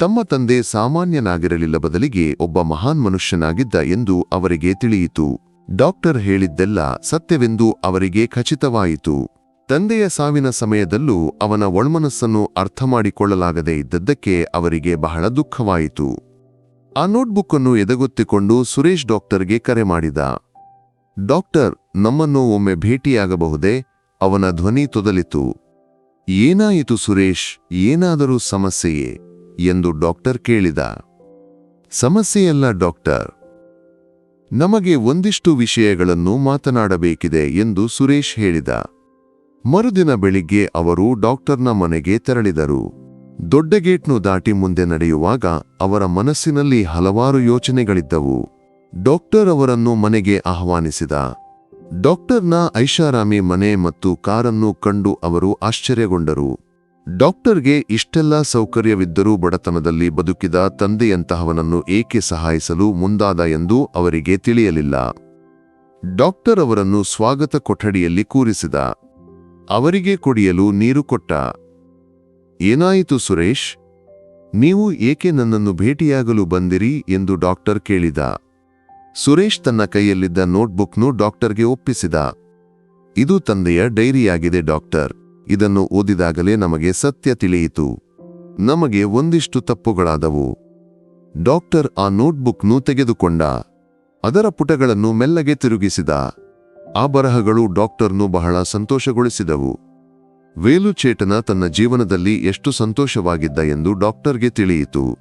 ತಮ್ಮ ತಂದೆ ಸಾಮಾನ್ಯನಾಗಿರಲಿಲ್ಲ ಬದಲಿಗೆ ಒಬ್ಬ ಮಹಾನ್ ಮನುಷ್ಯನಾಗಿದ್ದ ಎಂದು ಅವರಿಗೆ ತಿಳಿಯಿತು. ಡಾಕ್ಟರ್ ಹೇಳಿದ್ದೆಲ್ಲ ಸತ್ಯವೆಂದು ಅವರಿಗೆ ಖಚಿತವಾಯಿತು. ತಂದೆಯ ಸಾವಿನ ಸಮಯದಲ್ಲೂ ಅವನ ಒಳ್ಮನಸ್ಸನ್ನು ಅರ್ಥ ಮಾಡಿಕೊಳ್ಳಲಾಗದೇ ಇದ್ದದ್ದಕ್ಕೆ ಅವರಿಗೆ ಬಹಳ ದುಃಖವಾಯಿತು. ಆ ನೋಟ್ಬುಕ್ಕನ್ನು ಎದಗೊತ್ತಿಕೊಂಡು ಸುರೇಶ್ ಡಾಕ್ಟರ್ಗೆ ಕರೆ ಮಾಡಿದ. ಡಾಕ್ಟರ್, ನಮ್ಮನ್ನು ಒಮ್ಮೆ ಭೇಟಿಯಾಗಬಹುದೇ? ಅವನ ಧ್ವನಿ ತೊದಲಿತು. ಏನಾಯಿತು ಸುರೇಶ್? ಏನಾದರೂ ಸಮಸ್ಯೆಯೇ? ಎಂದು ಡಾಕ್ಟರ್ ಕೇಳಿದ. ಸಮಸ್ಯೆಯಲ್ಲ ಡಾಕ್ಟರ್. ನಮಗೆ ಒಂದಿಷ್ಟು ವಿಷಯಗಳನ್ನು ಮಾತನಾಡಬೇಕಿದೆ ಎಂದು ಸುರೇಶ್ ಹೇಳಿದ. ಮರುದಿನ ಬೆಳಿಗ್ಗೆ ಅವರು ಡಾಕ್ಟರ್ನ ಮನೆಗೆ ತೆರಳಿದರು. ದೊಡ್ಡ ಗೇಟ್ನು ದಾಟಿ ಮುಂದೆ ನಡೆಯುವಾಗ ಅವರ ಮನಸ್ಸಿನಲ್ಲಿ ಹಲವಾರು ಯೋಚನೆಗಳಿದ್ದವು. ಡಾಕ್ಟರ್ ಅವರನ್ನು ಮನೆಗೆ ಆಹ್ವಾನಿಸಿದ. ಡಾಕ್ಟರ್ನ ಐಷಾರಾಮಿ ಮನೆ ಮತ್ತು ಕಾರನ್ನು ಕಂಡು ಅವರು ಆಶ್ಚರ್ಯಗೊಂಡರು. ಡಾಕ್ಟರ್ಗೆ ಇಷ್ಟೆಲ್ಲ ಸೌಕರ್ಯವಿದ್ದರೂ ಬಡತನದಲ್ಲಿ ಬದುಕಿದ ತಂದೆಯಂತಹವನನ್ನು ಏಕೆ ಸಹಾಯಿಸಲು ಮುಂದಾದ ಎಂದು ಅವರಿಗೆ ತಿಳಿಯಲಿಲ್ಲ. ಡಾಕ್ಟರ್ ಅವರನ್ನು ಸ್ವಾಗತ ಕೊಠಡಿಯಲ್ಲಿ ಕೂರಿಸಿದ. ಅವರಿಗೆ ಕುಡಿಯಲು ನೀರು ಕೊಟ್ಟ. ಏನಾಯಿತು ಸುರೇಶ್? ನೀವು ಏಕೆ ನನ್ನನ್ನು ಭೇಟಿಯಾಗಲು ಬಂದಿರಿ ಎಂದು ಡಾಕ್ಟರ್ ಕೇಳಿದ. ಸುರೇಶ್ ತನ್ನ ಕೈಯಲ್ಲಿದ್ದ ನೋಟ್ಬುಕ್ನು ಡಾಕ್ಟರ್ಗೆ ಒಪ್ಪಿಸಿದ. ಇದು ತಂದೆಯ ಡೈರಿಯಾಗಿದೆ ಡಾಕ್ಟರ್. ಇದನ್ನು ಓದಿದಾಗಲೇ ನಮಗೆ ಸತ್ಯ ತಿಳಿಯಿತು. ನಮಗೆ ಒಂದಿಷ್ಟು ತಪ್ಪುಗಳಾದವು. ಡಾಕ್ಟರ್ ಆ ನೋಟ್ಬುಕ್ನು ತೆಗೆದುಕೊಂಡ. ಅದರ ಪುಟಗಳನ್ನು ಮೆಲ್ಲಗೆ ತಿರುಗಿಸಿದ. ಆ ಬರಹಗಳು ಡಾಕ್ಟರ್ನು ಬಹಳ ಸಂತೋಷಗೊಳಿಸಿದವು. ವೇಲುಚೇಟನ ತನ್ನ ಜೀವನದಲ್ಲಿ ಎಷ್ಟು ಸಂತೋಷವಾಗಿದ್ದ ಎಂದು ಡಾಕ್ಟರ್ಗೆ ತಿಳಿಯಿತು.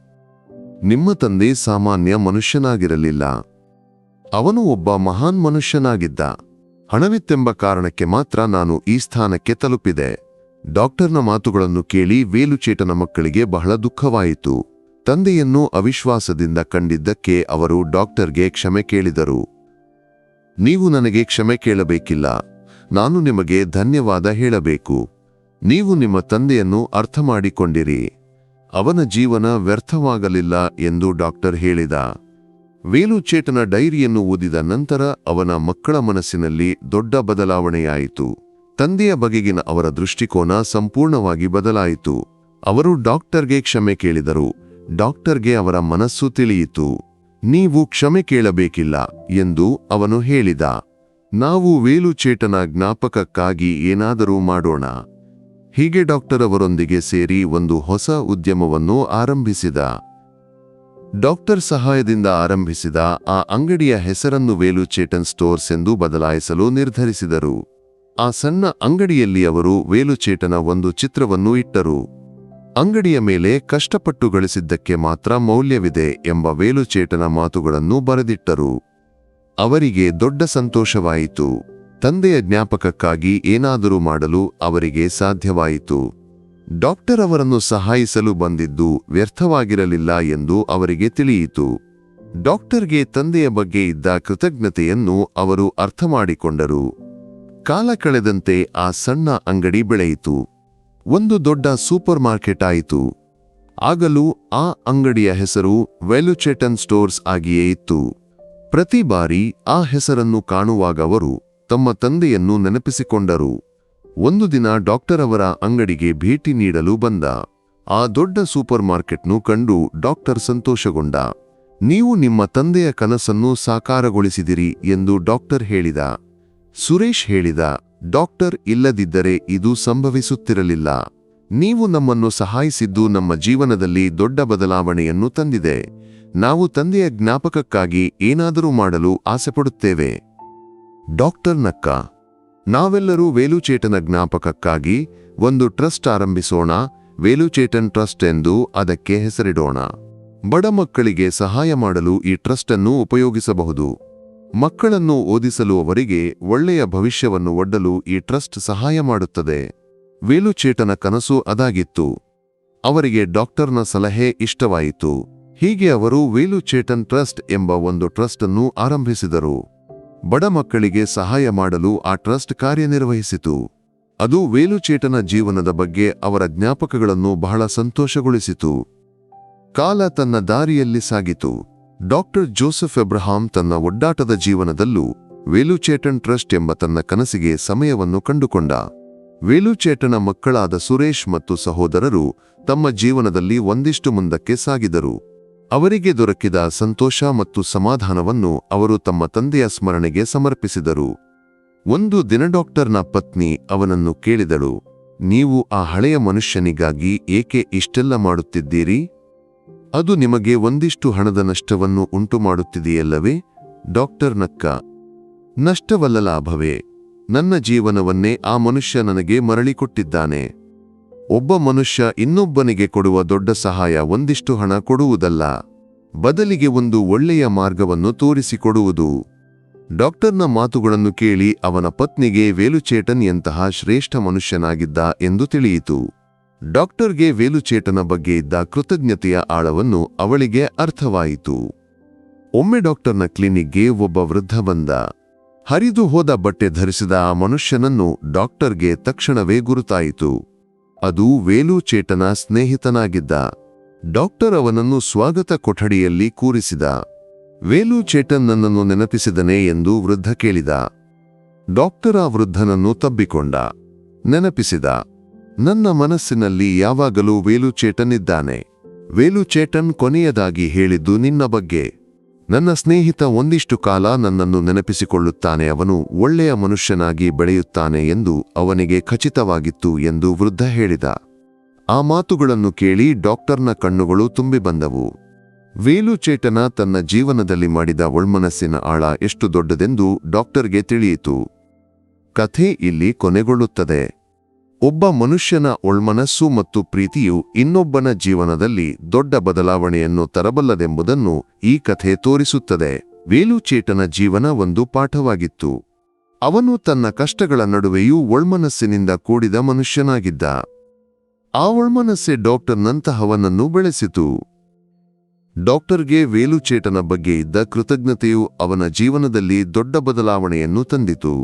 ನಿಮ್ಮ ತಂದೆ ಸಾಮಾನ್ಯ ಮನುಷ್ಯನಾಗಿರಲಿಲ್ಲ. ಅವನು ಒಬ್ಬ ಮಹಾನ್ ಮನುಷ್ಯನಾಗಿದ್ದ. ಹಣವಿತ್ತೆಂಬ ಕಾರಣಕ್ಕೆ ಮಾತ್ರ ನಾನು ಈ ಸ್ಥಾನಕ್ಕೆ ತಲುಪಿದೆ. ಡಾಕ್ಟರ್ನ ಮಾತುಗಳನ್ನು ಕೇಳಿ ವೇಲುಚೇಟನ ಮಕ್ಕಳಿಗೆ ಬಹಳ ದುಃಖವಾಯಿತು. ತಂದೆಯನ್ನು ಅವಿಶ್ವಾಸದಿಂದ ಕಂಡಿದ್ದಕ್ಕೆ ಅವರು ಡಾಕ್ಟರ್ಗೆ ಕ್ಷಮೆ ಕೇಳಿದರು. ನೀವು ನನಗೆ ಕ್ಷಮೆ ಕೇಳಬೇಕಿಲ್ಲ. ನಾನು ನಿಮಗೆ ಧನ್ಯವಾದ ಹೇಳಬೇಕು. ನೀವು ನಿಮ್ಮ ತಂದೆಯನ್ನು ಅರ್ಥ ಮಾಡಿಕೊಂಡಿರಿ ಅವನ ಜೀವನ ವ್ಯರ್ಥವಾಗಲಿಲ್ಲ ಎಂದು ಡಾಕ್ಟರ್ ಹೇಳಿದ. ವೇಲುಚೇಟನ ಡೈರಿಯನ್ನು ಓದಿದ ನಂತರ ಅವನ ಮಕ್ಕಳ ಮನಸ್ಸಿನಲ್ಲಿ ದೊಡ್ಡ ಬದಲಾವಣೆಯಾಯಿತು. ತಂದೆಯ ಬಗೆಗಿನ ಅವರ ದೃಷ್ಟಿಕೋನ ಸಂಪೂರ್ಣವಾಗಿ ಬದಲಾಯಿತು. ಅವರು ಡಾಕ್ಟರ್ಗೆ ಕ್ಷಮೆ ಕೇಳಿದರು. ಡಾಕ್ಟರ್ಗೆ ಅವರ ಮನಸ್ಸು ತಿಳಿಯಿತು. ನೀವು ಕ್ಷಮೆ ಕೇಳಬೇಕಿಲ್ಲ ಎಂದು ಅವನು ಹೇಳಿದ. ನಾವು ವೇಲುಚೇಟನ ಜ್ಞಾಪಕಕ್ಕಾಗಿ ಏನಾದರೂ ಮಾಡೋಣ. ಹೀಗೆ ಡಾಕ್ಟರ್ ಅವರೊಂದಿಗೆ ಸೇರಿ ಒಂದು ಹೊಸ ಉದ್ಯಮವನ್ನು ಆರಂಭಿಸಿದ. ಡಾಕ್ಟರ್ ಸಹಾಯದಿಂದ ಆರಂಭಿಸಿದ ಆ ಅಂಗಡಿಯ ಹೆಸರನ್ನು ವೇಲುಚೇಟನ್ ಸ್ಟೋರ್ಸ್ ಎಂದು ಬದಲಾಯಿಸಲು ನಿರ್ಧರಿಸಿದರು. ಆ ಸಣ್ಣ ಅಂಗಡಿಯಲ್ಲಿ ಅವರು ವೇಲುಚೇಟನ ಒಂದು ಚಿತ್ರವನ್ನು ಇಟ್ಟರು. ಅಂಗಡಿಯ ಮೇಲೆ ಕಷ್ಟಪಟ್ಟು ಗಳಿಸಿದ್ದಕ್ಕೆ ಮಾತ್ರ ಮೌಲ್ಯವಿದೆ ಎಂಬ ವೇಲುಚೇಟನ ಮಾತುಗಳನ್ನು ಬರೆದಿಟ್ಟರು. ಅವರಿಗೆ ದೊಡ್ಡ ಸಂತೋಷವಾಯಿತು. ತಂದೆಯ ಜ್ಞಾಪಕಕ್ಕಾಗಿ ಏನಾದರೂ ಮಾಡಲು ಅವರಿಗೆ ಸಾಧ್ಯವಾಯಿತು. ಡಾಕ್ಟರ್ ಅವರನ್ನು ಸಹಾಯಿಸಲು ಬಂದಿದ್ದು ವ್ಯರ್ಥವಾಗಿರಲಿಲ್ಲ ಎಂದು ಅವರಿಗೆ ತಿಳಿಯಿತು. ಡಾಕ್ಟರ್ಗೆ ತಂದೆಯ ಬಗ್ಗೆ ಇದ್ದ ಕೃತಜ್ಞತೆಯನ್ನು ಅವರು ಅರ್ಥಮಾಡಿಕೊಂಡರು. ಕಾಲ ಕಳೆದಂತೆ ಆ ಸಣ್ಣ ಅಂಗಡಿ ಬೆಳೆಯಿತು. ಒಂದು ದೊಡ್ಡ ಸೂಪರ್ ಮಾರ್ಕೆಟ್ ಆಯಿತು. ಆಗಲೂ ಆ ಅಂಗಡಿಯ ಹೆಸರು ವೆಲುಚೆಟನ್ ಸ್ಟೋರ್ಸ್ ಆಗಿಯೇ ಇತ್ತು. ಪ್ರತಿ ಬಾರಿ ಆ ಹೆಸರನ್ನು ಕಾಣುವಾಗ ಅವರು ತಮ್ಮ ತಂದೆಯನ್ನು ನೆನಪಿಸಿಕೊಂಡರು. ಒಂದು ದಿನ ಡಾಕ್ಟರ್ ಅವರ ಅಂಗಡಿಗೆ ಭೇಟಿ ನೀಡಲು ಬಂದ. ಆ ದೊಡ್ಡ ಸೂಪರ್ ಮಾರ್ಕೆಟ್ನು ಕಂಡು ಡಾಕ್ಟರ್ ಸಂತೋಷಗೊಂಡ. ನೀವು ನಿಮ್ಮ ತಂದೆಯ ಕನಸನ್ನು ಸಾಕಾರಗೊಳಿಸಿದಿರಿ ಎಂದು ಡಾಕ್ಟರ್ ಹೇಳಿದ. ಸುರೇಶ್ ಹೇಳಿದ ಡಾಕ್ಟರ್ ಇಲ್ಲದಿದ್ದರೆ ಇದು ಸಂಭವಿಸುತ್ತಿರಲಿಲ್ಲ. ನೀವು ನಮ್ಮನ್ನು ಸಹಾಯಿಸಿದ್ದು ನಮ್ಮ ಜೀವನದಲ್ಲಿ ದೊಡ್ಡ ಬದಲಾವಣೆಯನ್ನು ತಂದಿದೆ. ನಾವು ತಂದೆಯ ಜ್ಞಾಪಕಕ್ಕಾಗಿ ಏನಾದರೂ ಮಾಡಲು ಆಸೆಪಡುತ್ತೇವೆ. ಡಾಕ್ಟರ್ ನಕ್ಕ, ನಾವೆಲ್ಲರೂ ವೇಲುಚೇಟನ ಜ್ಞಾಪಕಕ್ಕಾಗಿ ಒಂದು ಟ್ರಸ್ಟ್ ಆರಂಭಿಸೋಣ. ವೇಲುಚೇಟನ್ ಟ್ರಸ್ಟ್ ಎಂದು ಅದಕ್ಕೆ ಹೆಸರಿಡೋಣ. ಬಡ ಮಕ್ಕಳಿಗೆ ಸಹಾಯ ಮಾಡಲು ಈ ಟ್ರಸ್ಟ್ ಅನ್ನು ಉಪಯೋಗಿಸಬಹುದು. ಮಕ್ಕಳನ್ನು ಓದಿಸಲು ಅವರಿಗೆ ಒಳ್ಳೆಯ ಭವಿಷ್ಯವನ್ನು ಒಡ್ಡಲು ಈ ಟ್ರಸ್ಟ್ ಸಹಾಯ ಮಾಡುತ್ತದೆ. ವೇಲುಚೇಟನ ಕನಸು ಅದಾಗಿತ್ತು. ಅವರಿಗೆ ಡಾಕ್ಟರ್ನ ಸಲಹೆ ಇಷ್ಟವಾಯಿತು. ಹೀಗೆ ಅವರು ವೇಲುಚೇಟನ್ ಟ್ರಸ್ಟ್ ಎಂಬ ಒಂದು ಟ್ರಸ್ಟ್ ಅನ್ನು ಆರಂಭಿಸಿದರು. ಬಡ ಮಕ್ಕಳಿಗೆ ಸಹಾಯ ಮಾಡಲು ಆ ಟ್ರಸ್ಟ್ ಕಾರ್ಯನಿರ್ವಹಿಸಿತು. ಅದು ವೇಲುಚೇಟನ ಜೀವನದ ಬಗ್ಗೆ ಅವರ ಜ್ಞಾಪಕಗಳನ್ನು ಬಹಳ ಸಂತೋಷಗೊಳಿಸಿತು. ಕಾಲ ತನ್ನ ದಾರಿಯಲ್ಲಿ ಸಾಗಿತು. ಡಾಕ್ಟರ್ ಜೋಸೆಫ್ ಎಬ್ರಹಾಂ ತನ್ನ ಒಡ್ಡಾಟದ ಜೀವನದಲ್ಲೂ ವೇಲುಚೇಟನ್ ಟ್ರಸ್ಟ್ ಎಂಬ ತನ್ನ ಕನಸಿಗೆ ಸಮಯವನ್ನು ಕಂಡುಕೊಂಡ. ವೇಲುಚೇಟನ ಮಕ್ಕಳಾದ ಸುರೇಶ್ ಮತ್ತು ಸಹೋದರರು ತಮ್ಮ ಜೀವನದಲ್ಲಿ ಒಂದಿಷ್ಟು ಮುಂದಕ್ಕೆ ಸಾಗಿದರು. ಅವರಿಗೆ ದೊರಕಿದ ಸಂತೋಷ ಮತ್ತು ಸಮಾಧಾನವನ್ನು ಅವರು ತಮ್ಮ ತಂದೆಯ ಸ್ಮರಣೆಗೆ ಸಮರ್ಪಿಸಿದರು. ಒಂದು ದಿನ ಡಾಕ್ಟರ್ನ ಪತ್ನಿ ಅವನನ್ನು ಕೇಳಿದಳು, ನೀವು ಆ ಹಳೆಯ ಮನುಷ್ಯನಿಗಾಗಿ ಏಕೆ ಇಷ್ಟೆಲ್ಲ ಮಾಡುತ್ತಿದ್ದೀರಿ? ಅದು ನಿಮಗೆ ಒಂದಿಷ್ಟು ಹಣದ ನಷ್ಟವನ್ನು ಉಂಟು ಮಾಡುತ್ತಿದೆಯಲ್ಲವೇ ಡಾಕ್ಟರ್ ನಕ್ಕ, ನಷ್ಟವಲ್ಲ ಲಾಭವೇ? ನನ್ನ ಜೀವನವನ್ನೇ ಆ ಮನುಷ್ಯ ನನಗೆ ಮರಳಿಕೊಟ್ಟಿದ್ದಾನೆ. ಒಬ್ಬ ಮನುಷ್ಯ ಇನ್ನೊಬ್ಬನಿಗೆ ಕೊಡುವ ದೊಡ್ಡ ಸಹಾಯ ಒಂದಿಷ್ಟು ಹಣ ಕೊಡುವುದಲ್ಲ. ಬದಲಿಗೆ ಒಂದು ಒಳ್ಳೆಯ ಮಾರ್ಗವನ್ನು ತೋರಿಸಿಕೊಡುವುದು. ಡಾಕ್ಟರ್ನ ಮಾತುಗಳನ್ನು ಕೇಳಿ ಅವನ ಪತ್ನಿಗೆ ವೇಲುಚೇಟನ್ ಎಂತಹ ಶ್ರೇಷ್ಠ ಮನುಷ್ಯನಾಗಿದ್ದ ಎಂದು ತಿಳಿಯಿತು. ಡಾಕ್ಟರ್ಗೆ ವೇಲುಚೇಟನ ಬಗ್ಗೆ ಇದ್ದ ಕೃತಜ್ಞತೆಯ ಆಳವನ್ನು ಅವಳಿಗೆ ಅರ್ಥವಾಯಿತು. ಒಮ್ಮೆ ಡಾಕ್ಟರ್ನ ಕ್ಲಿನಿಕ್ಗೆ ಒಬ್ಬ ವೃದ್ಧ ಬಂದ. ಹರಿದು ಹೋದ ಬಟ್ಟೆ ಧರಿಸಿದ ಆ ಮನುಷ್ಯನನ್ನು ಡಾಕ್ಟರ್ಗೆ ತಕ್ಷಣವೇ ಗುರುತಾಯಿತು. ಅದು ವೇಲುಚೇಟನ ಸ್ನೇಹಿತನಾಗಿದ್ದ. ಡಾಕ್ಟರ್ ಅವನನ್ನು ಸ್ವಾಗತ ಕೊಠಡಿಯಲ್ಲಿ ಕೂರಿಸಿದ. ವೇಲುಚೇಟನ್ ನನ್ನನ್ನು ನೆನಪಿಸಿದನೇ ಎಂದು ವೃದ್ಧ ಕೇಳಿದ. ಡಾಕ್ಟರ್ ಆ ವೃದ್ಧನನ್ನು ತಬ್ಬಿಕೊಂಡ. ನೆನಪಿಸಿದ. ನನ್ನ ಮನಸ್ಸಿನಲ್ಲಿ ಯಾವಾಗಲೂ ವೇಲುಚೇಟನಿದ್ದಾನೆ ವೇಲುಚೇಟನ್ ಕೊನೆಯದಾಗಿ ಹೇಳಿದ್ದು ನಿನ್ನ ಬಗ್ಗೆ. ನನ್ನ ಸ್ನೇಹಿತ ಒಂದಿಷ್ಟು ಕಾಲ ನನ್ನನ್ನು ನೆನಪಿಸಿಕೊಳ್ಳುತ್ತಾನೆ, ಅವನು ಒಳ್ಳೆಯ ಮನುಷ್ಯನಾಗಿ ಬೆಳೆಯುತ್ತಾನೆ ಎಂದು ಅವನಿಗೆ ಖಚಿತವಾಗಿತ್ತು ಎಂದು ವೃದ್ಧ ಹೇಳಿದ. ಆ ಮಾತುಗಳನ್ನು ಕೇಳಿ ಡಾಕ್ಟರ್ನ ಕಣ್ಣುಗಳು ತುಂಬಿ ಬಂದವು. ವೇಲುಚೇಟನ ತನ್ನ ಜೀವನದಲ್ಲಿ ಮಾಡಿದ ಒಳ್ಮನಸ್ಸಿನ ಆಳ ಎಷ್ಟು ದೊಡ್ಡದೆಂದು ಡಾಕ್ಟರ್ಗೆ ತಿಳಿಯಿತು. ಕಥೆ ಇಲ್ಲಿ ಕೊನೆಗೊಳ್ಳುತ್ತದೆ. ಒಬ್ಬ ಮನುಷ್ಯನ ಒಳ್ಮನಸ್ಸು ಮತ್ತು ಪ್ರೀತಿಯು ಇನ್ನೊಬ್ಬನ ಜೀವನದಲ್ಲಿ ದೊಡ್ಡ ಬದಲಾವಣೆಯನ್ನು ತರಬಲ್ಲದೆಂಬುದನ್ನು ಈ ಕಥೆ ತೋರಿಸುತ್ತದೆ. ವೇಲುಚೇಟನ ಜೀವನ ಒಂದು ಪಾಠವಾಗಿತ್ತು. ಅವನು ತನ್ನ ಕಷ್ಟಗಳ ನಡುವೆಯೂ ಒಳ್ಮನಸ್ಸಿನಿಂದ ಕೂಡಿದ ಮನುಷ್ಯನಾಗಿದ್ದ. ಆ ಒಳ್ಮನಸ್ಸೆ ಡಾಕ್ಟರ್ನಂತಹವನನ್ನು ಬೆಳೆಸಿತು. ಡಾಕ್ಟರ್ಗೆ ವೇಲುಚೇಟನ ಬಗ್ಗೆ ಇದ್ದ ಕೃತಜ್ಞತೆಯು ಅವನ ಜೀವನದಲ್ಲಿ ದೊಡ್ಡ ಬದಲಾವಣೆಯನ್ನು ತಂದಿತು.